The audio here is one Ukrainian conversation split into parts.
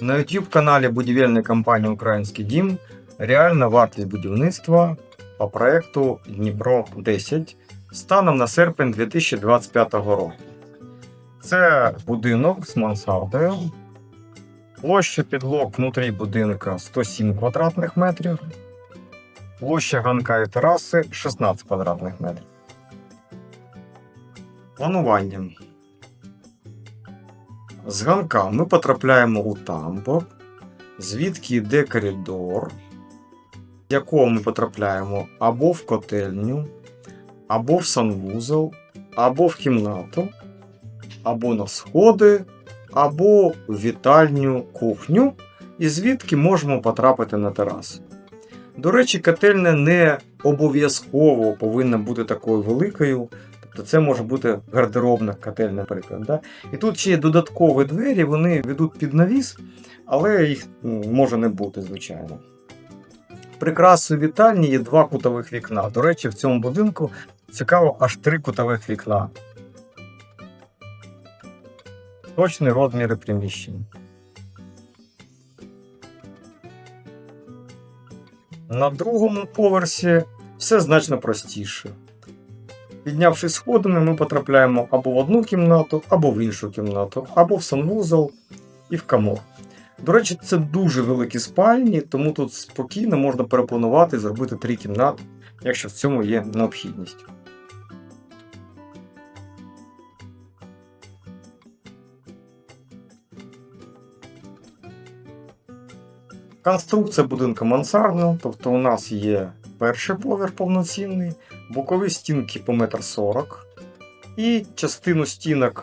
На YouTube каналі будівельної компанії Український дім реальна вартість будівництва по проекту Дніпро 10 станом на серпень 2025 року. Це будинок з мансардою. Площа підлог внутрі будинка 107 квадратних метрів. Площа ганка і тераси 16 квадратних метрів. Планування. З ганка ми потрапляємо у тамбур, звідки йде коридор, з якого ми потрапляємо або в котельню, або в санвузол, або в кімнату, або на сходи, або в вітальню кухню, і звідки можемо потрапити на терасу. До речі, котельня не обов'язково повинна бути такою великою. Тобто це може бути гардеробна котельня, наприклад. Да? І тут ще є додаткові двері, вони ведуть під навіс, але їх може не бути, звичайно. Прикрасою вітальні є два кутових вікна. До речі, в цьому будинку цікаво аж три кутових вікна. Точні розміри приміщень. На другому поверсі все значно простіше. Піднявшись сходами, ми потрапляємо або в одну кімнату, або в іншу кімнату, або в санвузол і в камор. До речі, це дуже великі спальні, тому тут спокійно можна перепланувати і зробити три кімнати, якщо в цьому є необхідність. Конструкція будинку мансардна, тобто у нас є перший поверх повноцінний, бокові стінки по 1,40 м, і частину стінок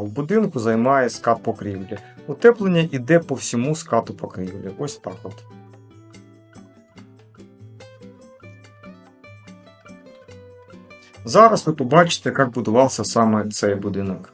в будинку займає скат покрівлі. Утеплення йде по всьому скату покрівлі. Ось так от. Зараз ви побачите, як будувався саме цей будинок.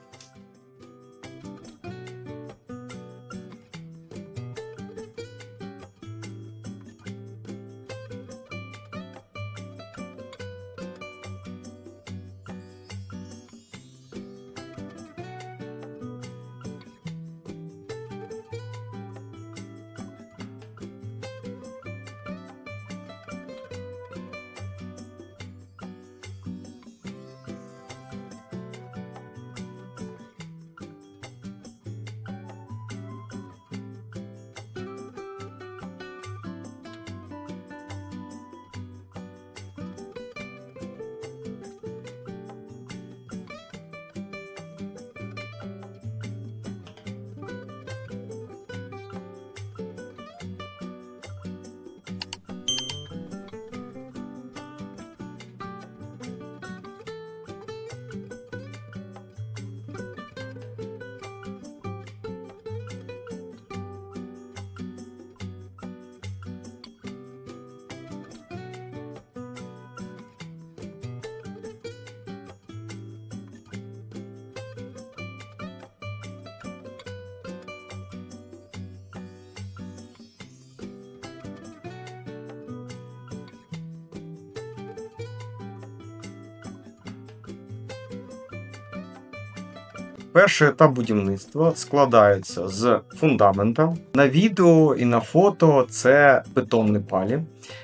Перший етап будівництва складається з фундамента. На відео і на фото це бетонні палі,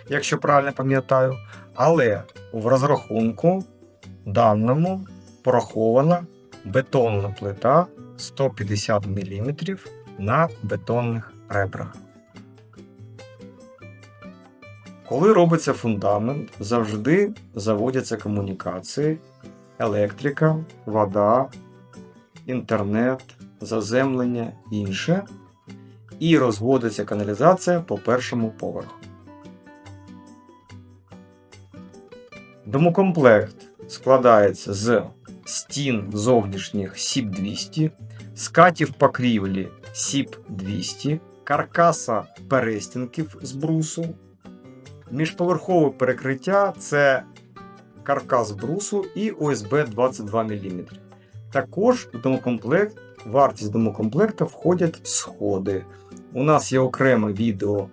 якщо правильно пам'ятаю. Але в розрахунку даному порахована бетонна плита 150 мм на бетонних ребрах. Коли робиться фундамент, завжди заводяться комунікації, електрика, вода, інтернет, заземлення інше, і розводиться каналізація по першому поверху. Домокомплект складається з стін зовнішніх СІП 200, скатів покрівлі СІП 200, каркаса перестінків з брусу. Міжповерхове перекриття це каркас брусу і ОСБ 22 мм. Також в домокомплект, вартість домокомплекта входять сходи. У нас є окреме відео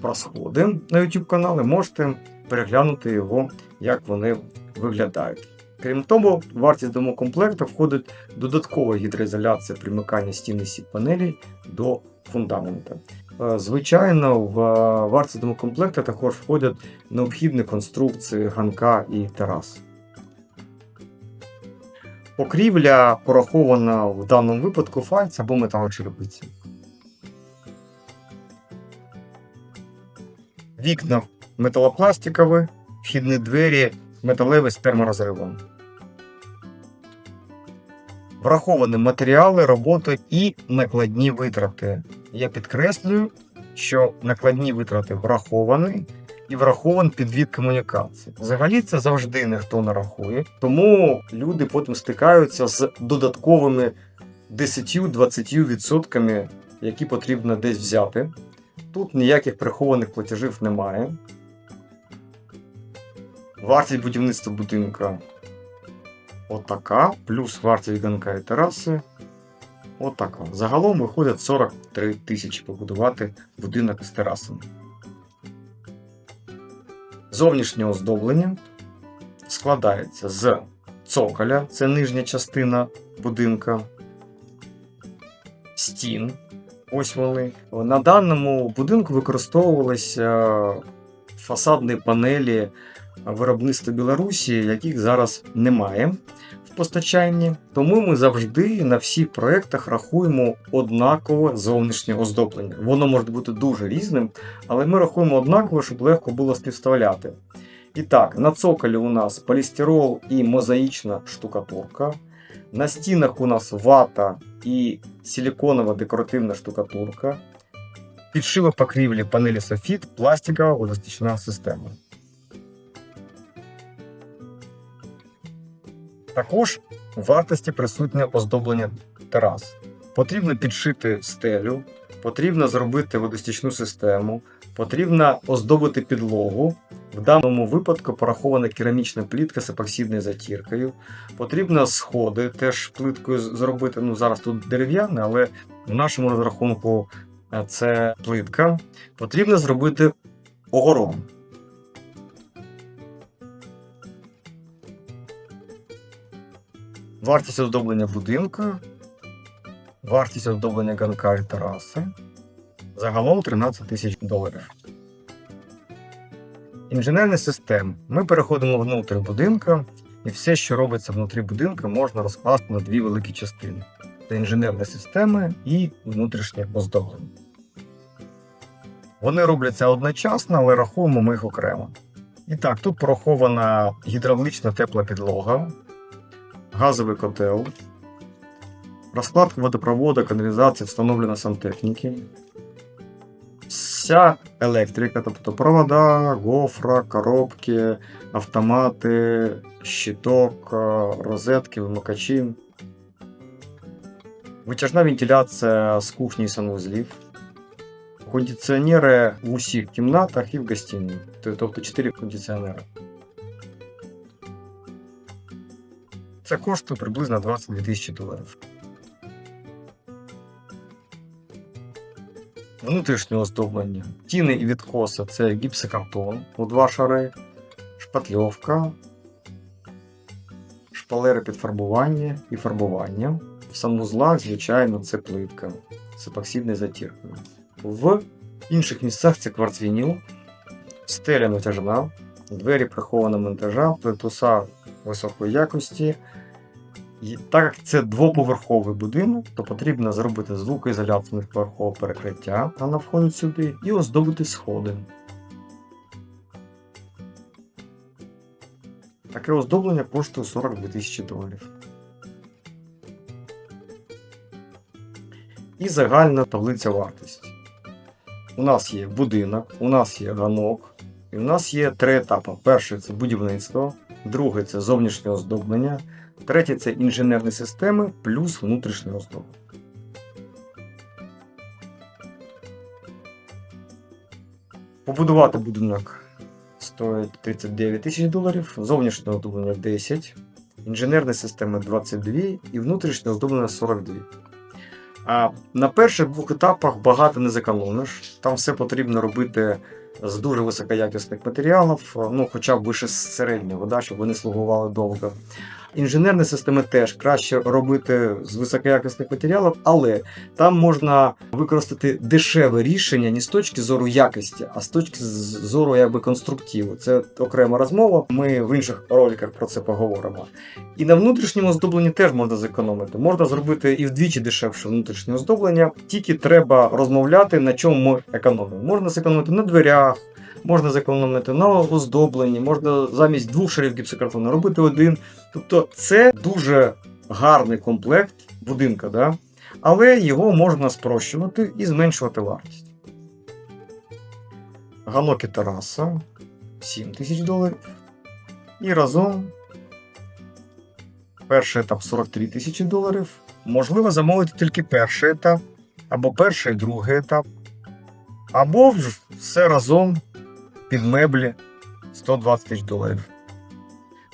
про сходи на YouTube каналі, можете переглянути його, як вони виглядають. Крім того, в вартість домокомплекта входить додаткова гідроізоляція примикання стіни сіп панелей до фундамента. Е, Звичайно, в е, вартість домокомплекта також входять необхідні конструкції ганка і терас. Покрівля порахована в даному випадку фальц або металочерепиці. Вікна металопластикові, вхідні двері металеві з терморозривом. Враховані матеріали, роботи і накладні витрати. Я підкреслюю, що накладні витрати враховані і врахований підвід комунікації. Взагалі це завжди ніхто не рахує, тому люди потім стикаються з додатковими 10-20%, які потрібно десь взяти. Тут ніяких прихованих платежів немає. Вартість будівництва будинка отака, плюс вартість ганка і тераси отака. Загалом виходить 43 тисячі побудувати будинок з терасами. Зовнішнє оздоблення складається з цоколя, це нижня частина будинка, стін. Ось вони. На даному будинку використовувалися фасадні панелі виробництва Білорусі, яких зараз немає постачанні. Тому ми завжди на всіх проєктах рахуємо однакове зовнішнє оздоблення. Воно може бути дуже різним, але ми рахуємо однаково, щоб легко було співставляти. І так, на цоколі у нас полістирол і мозаїчна штукатурка. На стінах у нас вата і силіконова декоративна штукатурка. Підшива покрівлі панелі софіт, пластикова водостічна система. Також в вартості присутнє оздоблення терас. Потрібно підшити стелю, потрібно зробити водостічну систему, потрібно оздобити підлогу. В даному випадку порахована керамічна плітка з епоксидною затіркою. Потрібно сходи теж плиткою зробити. Ну зараз тут дерев'яне, але в нашому розрахунку е, це плитка. Потрібно зробити огород. Вартість оздоблення будинку, вартість оздоблення ганка і тераси. Загалом 13 тисяч доларів. Інженерні системи. Ми переходимо внутрі будинку, і все, що робиться внутрі будинку, можна розкласти на дві великі частини: це інженерні системи і внутрішнє оздоблення. Вони робляться одночасно, але рахуємо ми їх окремо. І так, тут порахована гідравлічна тепла підлога, газовий котел, розкладка водопроводу, каналізації встановлена сантехніки. Вся електрика, тобто провода, гофра, коробки, автомати, щиток, е, розетки, вимикачі. Витяжна вентиляція з кухні і санвузлів. Кондиціонери в усіх кімнатах і в гостині. Тобто 4 кондиціонери. Це коштує приблизно 22 тисячі доларів. Внутрішнє оздоблення. Тіни і відкоси це гіпсокартон у два шари, шпатльовка, шпалери під фарбування і фарбування. В санвузлах, звичайно, це плитка з епоксидною затіркою. В інших місцях це кварцвініл, стеля натяжна, двері прихованого монтажа, плинтуса високої якості. І так як це двоповерховий будинок, то потрібно зробити звукоізоляцію поверхового перекриття на вході сюди і оздобити сходи. Таке оздоблення коштує 42 тисячі доларів. І загальна таблиця вартості. У нас є будинок, у нас є ганок, і у нас є три етапи. Перший це будівництво, другий це зовнішнє оздоблення, третє це інженерні системи плюс внутрішнє оздоблення. Побудувати будинок стоїть 39 тисяч доларів, зовнішнє оздоблення 10, інженерні системи 22 і внутрішнє оздоблення 42. А на перших двох етапах багато не зекономиш. Там все потрібно робити з дуже високоякісних матеріалів, ну хоча б вище середнього, да, щоб вони слугували довго. Інженерні системи теж краще робити з високоякісних матеріалів, але там можна використати дешеве рішення не з точки зору якості, а з точки зору якби конструктиву. Це окрема розмова. Ми в інших роликах про це поговоримо. І на внутрішньому оздобленні теж можна зекономити. Можна зробити і вдвічі дешевше внутрішнє оздоблення, тільки треба розмовляти, на чому ми економимо. Можна зекономити на дверях. Можна зекономити на оздобленні, можна замість двох шарів гіпсокартону робити один. Тобто це дуже гарний комплект будинка, да? але його можна спрощувати і зменшувати вартість. Галоки тераса 7 тисяч доларів. І разом перший етап 43 тисячі доларів. Можливо замовити тільки перший етап, або перший і другий етап, або все разом під меблі 120 тисяч доларів.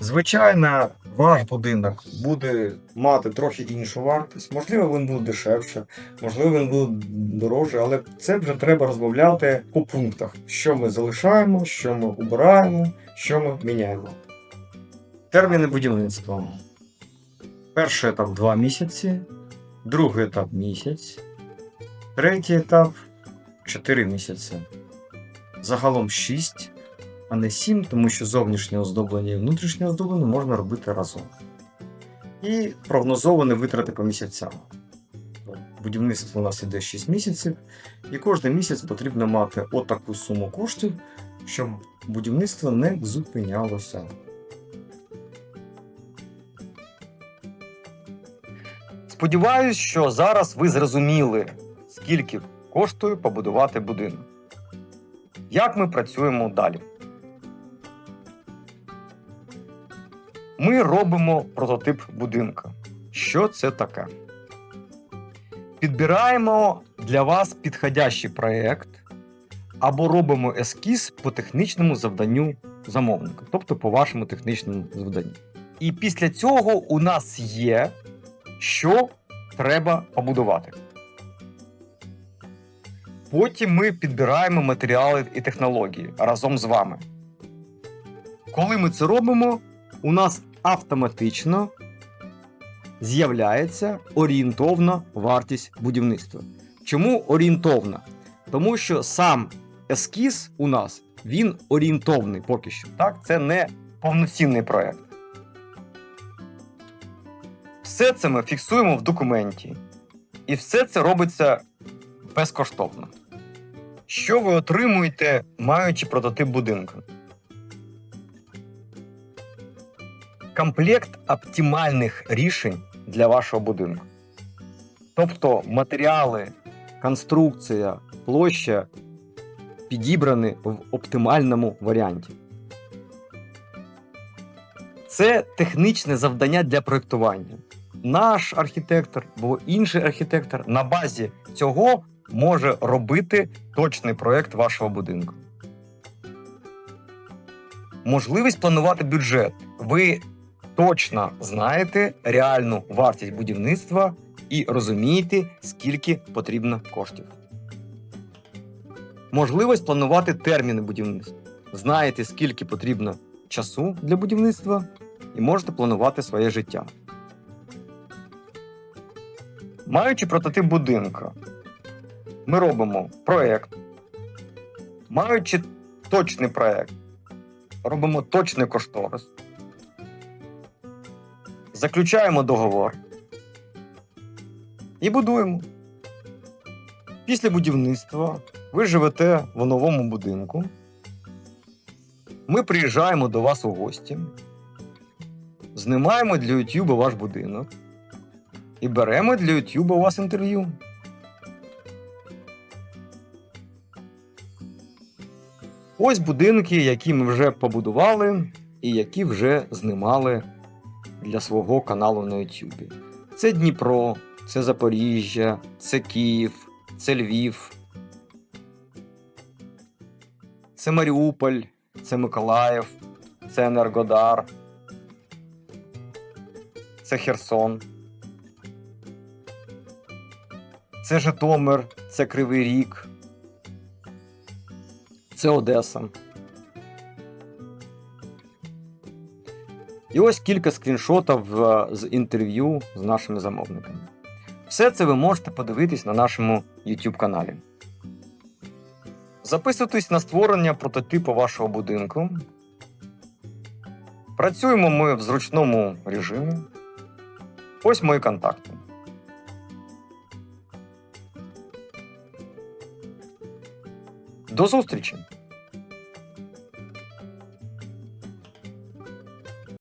Звичайно, ваш будинок буде мати трохи іншу вартість. Можливо, він буде дешевше, можливо, він буде дорожче, але це вже треба розмовляти по пунктах, що ми залишаємо, що ми убираємо, що ми міняємо. Терміни будівництва. Перший етап 2 місяці, другий етап місяць, третій етап 4 місяці. Загалом 6 а не 7, тому що зовнішнє оздоблення і внутрішнє оздоблення можна робити разом. І прогнозовані витрати по місяцям. Будівництво у нас іде 6 місяців, і кожен місяць потрібно мати отаку суму коштів, щоб будівництво не зупинялося. Сподіваюсь, що зараз ви зрозуміли, скільки коштує побудувати будинок. Як ми працюємо далі? Ми робимо прототип будинка. Що це таке? Підбираємо для вас підходящий проєкт або робимо ескіз по технічному завданню замовника, тобто по вашому технічному завданню. І після цього у нас є що треба побудувати. Потім ми підбираємо матеріали і технології разом з вами. Коли ми це робимо, у нас автоматично з'являється орієнтовна вартість будівництва. Чому орієнтовна? Тому що сам ескіз у нас він орієнтовний поки що. Так? Це не повноцінний проект. Все це ми фіксуємо в документі. І все це робиться безкоштовно. Що ви отримуєте, маючи прототип будинку? Комплект оптимальних рішень для вашого будинку. Тобто матеріали, конструкція, площа підібрані в оптимальному варіанті. Це технічне завдання для проєктування наш архітектор або інший архітектор на базі цього може робити точний проєкт вашого будинку. Можливість планувати бюджет. Ви точно знаєте реальну вартість будівництва і розумієте, скільки потрібно коштів. Можливість планувати терміни будівництва. Знаєте, скільки потрібно часу для будівництва, і можете планувати своє життя. Маючи прототип будинка, ми робимо проєкт. Маючи точний проєкт, робимо точний кошторис. Заключаємо договор і будуємо. Після будівництва ви живете в новому будинку. Ми приїжджаємо до вас у гості, знімаємо для YouTube ваш будинок і беремо для YouTube у вас інтерв'ю. Ось будинки, які ми вже побудували і які вже знімали для свого каналу на YouTube. Це Дніпро, це Запоріжжя, це Київ, це Львів, це Маріуполь, це Миколаїв, це Енергодар, це Херсон. Це Житомир, це Кривий Ріг, це Одеса. І ось кілька скріншотів е, з інтерв'ю з нашими замовниками. Все це ви можете подивитись на нашому YouTube каналі. Записуйтесь на створення прототипу вашого будинку. Працюємо ми в зручному режимі. Ось мої контакти. До зустрічі!